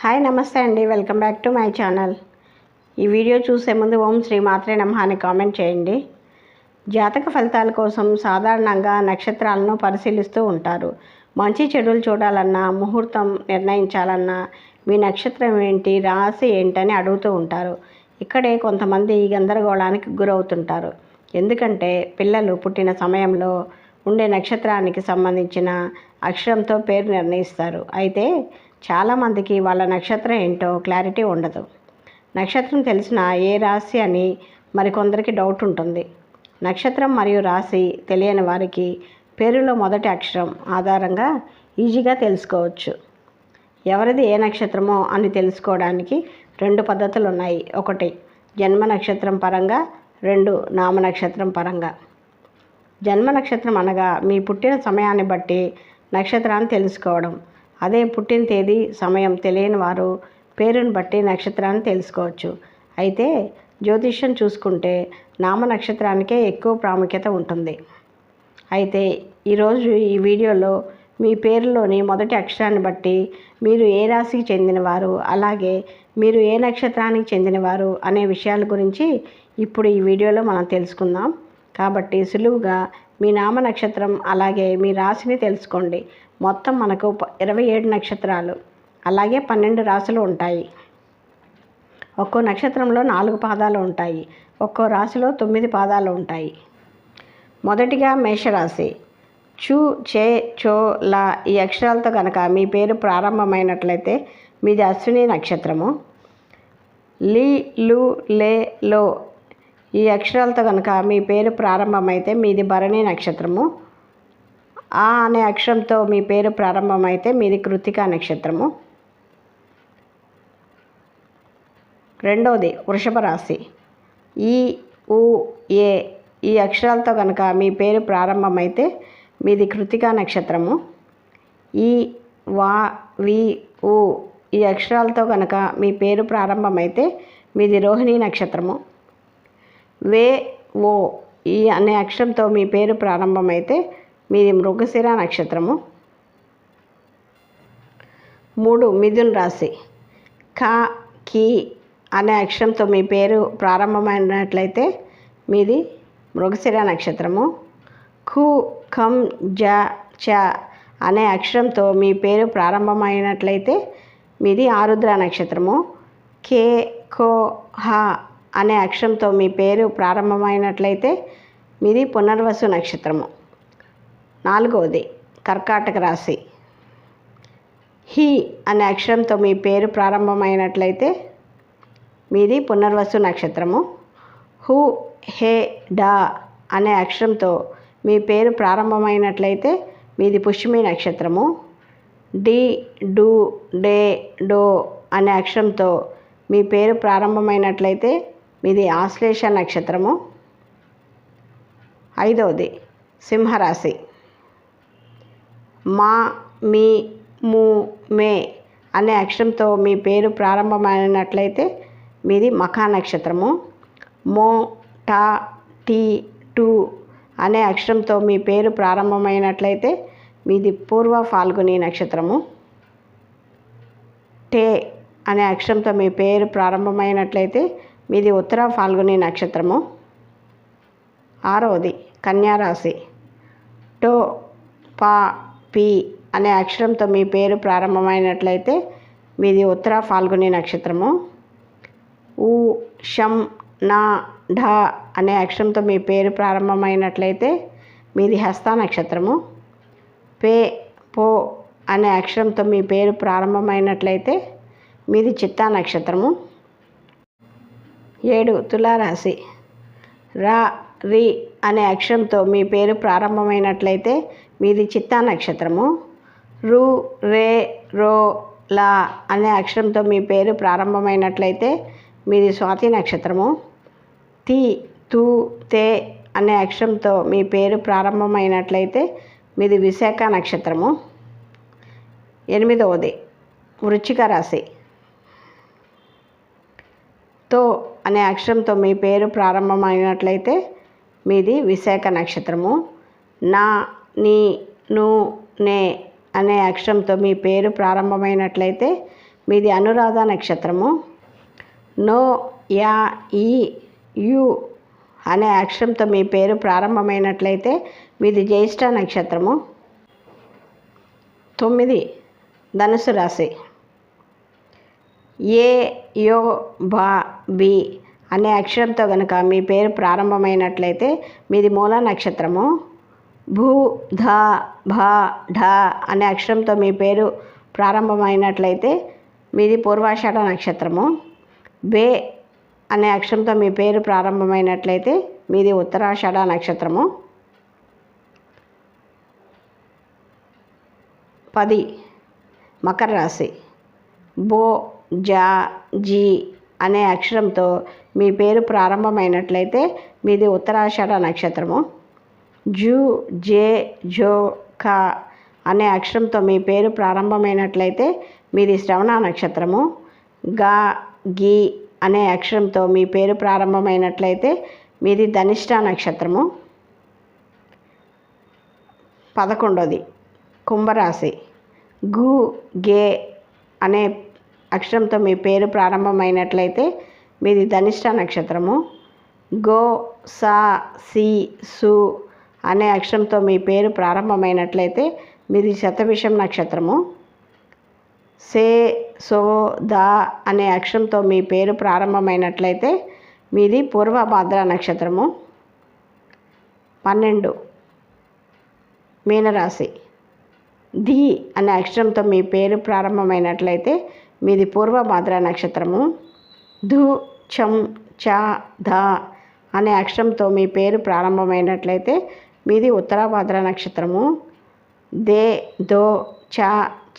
Hi నమస్తే అండి. Welcome back to my channel. ఈ వీడియో చూసే ముందు ఓం శ్రీ మాత్రే నమః అని కామెంట్ చేయండి. జాతక ఫలితాల కోసం సాధారణంగా నక్షత్రాలను పరిశీలిస్తూ ఉంటారు. మంచి చెడులు చూడాలన్నా ముహూర్తం నిర్ణయించాలన్నా మీ నక్షత్రం ఏంటి రాశి ఏంటని అడుగుతూ ఉంటారు. ఇక్కడే కొంతమంది ఈ గందరగోళానికి గురవుతుంటారు. ఎందుకంటే పిల్లలు పుట్టిన సమయంలో ఉండే నక్షత్రానికి సంబంధించిన అక్షరంతో పేరు నిర్ణయిస్తారు. అయితే చాలామందికి వాళ్ళ నక్షత్రం ఏంటో క్లారిటీ ఉండదు. నక్షత్రం తెలిసిన ఏ రాశి అని మరికొందరికి డౌట్ ఉంటుంది. నక్షత్రం మరియు రాశి తెలియని వారికి పేరులో మొదటి అక్షరం ఆధారంగా ఈజీగా తెలుసుకోవచ్చు. ఎవరిది ఏ నక్షత్రమో అని తెలుసుకోవడానికి రెండు పద్ధతులు ఉన్నాయి ఒకటి జన్మ నక్షత్రం పరంగా రెండు నామ నక్షత్రం పరంగా. జన్మ నక్షత్రం అనగా మీ పుట్టిన సమయాన్ని బట్టి నక్షత్రాన్ని తెలుసుకోవడం. అదే పుట్టిన తేదీ సమయం తెలియని వారు పేరుని బట్టి నక్షత్రాన్ని తెలుసుకోవచ్చు. అయితే జ్యోతిష్యం చూసుకుంటే నామ నక్షత్రానికే ఎక్కువ ప్రాముఖ్యత ఉంటుంది. అయితే ఈరోజు ఈ వీడియోలో మీ పేరులోని మొదటి అక్షరాన్ని బట్టి మీరు ఏ రాశికి చెందినవారు అలాగే మీరు ఏ నక్షత్రానికి చెందినవారు అనే విషయాల గురించి ఇప్పుడు ఈ వీడియోలో మనం తెలుసుకుందాం. కాబట్టి సులువుగా మీ నామ నక్షత్రం అలాగే మీ రాశిని తెలుసుకోండి. మొత్తం మనకు ప- ఇరవై ఏడు నక్షత్రాలు. అలాగే పన్నెండు రాశులు ఉంటాయి. ఒక్కో నక్షత్రంలో నాలుగు పాదాలు ఉంటాయి. ఒక్కో రాశిలో తొమ్మిది పాదాలు ఉంటాయి. మొదటిగా మేషరాశి. చు చే చో లా ఈ అక్షరాలతో కనుక మీ పేరు ప్రారంభమైనట్లయితే మీది అశ్విని నక్షత్రము. లీ లు లే లో ఈ అక్షరాలతో కనుక మీ పేరు ప్రారంభమైతే మీది భరణి నక్షత్రము. ఆ అనే అక్షరంతో మీ పేరు ప్రారంభమైతే మీది కృతికా నక్షత్రము. రెండవది వృషభ రాశి. ఈ ఉ ఏ ఈ అక్షరాలతో కనుక మీ పేరు ప్రారంభమైతే మీది కృతికా నక్షత్రము. ఈ వా వి ఉ ఈ అక్షరాలతో కనుక మీ పేరు ప్రారంభమైతే మీది రోహిణి నక్షత్రము. వే ఓ ఈ అనే అక్షరంతో మీ పేరు ప్రారంభమైతే మీది మృగశిర నక్షత్రము. మూడు మిథున్ రాశి. కా కి అనే అక్షరంతో మీ పేరు ప్రారంభమైనట్లయితే మీది మృగశిర నక్షత్రము. కు కమ్ జ చ అనే అక్షరంతో మీ పేరు ప్రారంభమైనట్లయితే మీది ఆరుద్ర నక్షత్రము. కే కో హ అనే అక్షరంతో మీ పేరు ప్రారంభమైనట్లయితే మీది పునర్వసు నక్షత్రము. నాలుగవది కర్కాటక రాశి. హి అనే అక్షరంతో మీ పేరు ప్రారంభమైనట్లయితే మీది పునర్వసు నక్షత్రము. హు హే డా అనే అక్షరంతో మీ పేరు ప్రారంభమైనట్లయితే మీది పుష్మి నక్షత్రము. డి డు డే డో అనే అక్షరంతో మీ పేరు ప్రారంభమైనట్లయితే మీది ఆశ్లేష నక్షత్రము. ఐదవది సింహరాశి. మా మీ ము మే అనే అక్షరంతో మీ పేరు ప్రారంభమైనట్లయితే మీది మఖా నక్షత్రము. మో టా టీ టు అనే అక్షరంతో మీ పేరు ప్రారంభమైనట్లయితే మీది పూర్వ ఫాల్గుని నక్షత్రము. టే అనే అక్షరంతో మీ పేరు ప్రారంభమైనట్లయితే మీది ఉత్తర ఫాల్గుని నక్షత్రము. ఆరవది కన్యారాశి టో పా పి అనే అక్షరంతో మీ పేరు ప్రారంభమైనట్లయితే మీది ఉత్తర ఫాల్గుని నక్షత్రము. ఊ షం నా ఢ అనే అక్షరంతో మీ పేరు ప్రారంభమైనట్లయితే మీది హస్త నక్షత్రము. పే పో అనే అక్షరంతో మీ పేరు ప్రారంభమైనట్లయితే మీది చిత్తా నక్షత్రము. ఏడు తులారాశి. రా రి అనే అక్షరంతో మీ పేరు ప్రారంభమైనట్లయితే మీది చిత్తా నక్షత్రము. రు రే రో లా అనే అక్షరంతో మీ పేరు ప్రారంభమైనట్లయితే మీది స్వాతి నక్షత్రము. తి తు తే అనే అక్షరంతో మీ పేరు ప్రారంభమైనట్లయితే మీది విశాఖ నక్షత్రము. ఎనిమిదవది వృచ్చిక రాశి. తో అనే అక్షరంతో మీ పేరు ప్రారంభమైనట్లయితే మీది విశాఖ నక్షత్రము. నా నీ ను నే అనే అక్షరంతో మీ పేరు ప్రారంభమైనట్లయితే మీది అనురాధ నక్షత్రము. నో యా ఈ యు అనే అక్షరంతో మీ పేరు ప్రారంభమైనట్లయితే మీది జ్యేష్ఠ నక్షత్రము. తొమ్మిది ధనుసు రాశి. ఏ యో బా బి అనే అక్షరంతో కనుక మీ పేరు ప్రారంభమైనట్లయితే మీది మూల నక్షత్రము. భూ ధ భ ఢ అనే అక్షరంతో మీ పేరు ప్రారంభమైనట్లయితే మీది పూర్వాషాఢ నక్షత్రము. బే అనే అక్షరంతో మీ పేరు ప్రారంభమైనట్లయితే మీది ఉత్తరాషాఢ నక్షత్రము. పది మకర రాశి. బో జా జీ అనే అక్షరంతో మీ పేరు ప్రారంభమైనట్లయితే మీది ఉత్తరాషాఢ నక్షత్రము. జూ జే జో క అనే అక్షరంతో మీ పేరు ప్రారంభమైనట్లయితే మీది శ్రవణ నక్షత్రము. గా గి అనే అక్షరంతో మీ పేరు ప్రారంభమైనట్లయితే మీది ధనిష్ట నక్షత్రము. పదకొండోది కుంభరాశి. గు గే అనే అక్షరంతో మీ పేరు ప్రారంభమైనట్లయితే మీది ధనిష్ట నక్షత్రము. గో సా సి సు అనే అక్షరంతో మీ పేరు ప్రారంభమైనట్లయితే మీది శతవిషం నక్షత్రము. సే సో దా అనే అక్షరంతో మీ పేరు ప్రారంభమైనట్లయితే మీది పూర్వభాద్ర నక్షత్రము. పన్నెండు. మీనరాశి. ది అనే అక్షరంతో మీ పేరు ప్రారంభమైనట్లయితే మీది పూర్వభాద్ర నక్షత్రము. ధు చం చ ధ అనే అక్షరంతో మీ పేరు ప్రారంభమైనట్లయితే మీది ఉత్తరాభాద్ర నక్షత్రము. దే దో చ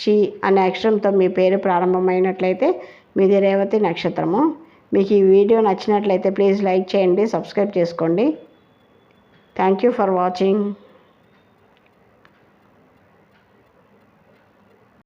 చి అనే అక్షరంతో మీ పేరు ప్రారంభమైనట్లయితే మీది రేవతి నక్షత్రము. మీకు ఈ వీడియో నచ్చినట్లయితే ప్లీజ్ లైక్ చేయండి సబ్స్క్రైబ్ చేసుకోండి. Thank you for watching.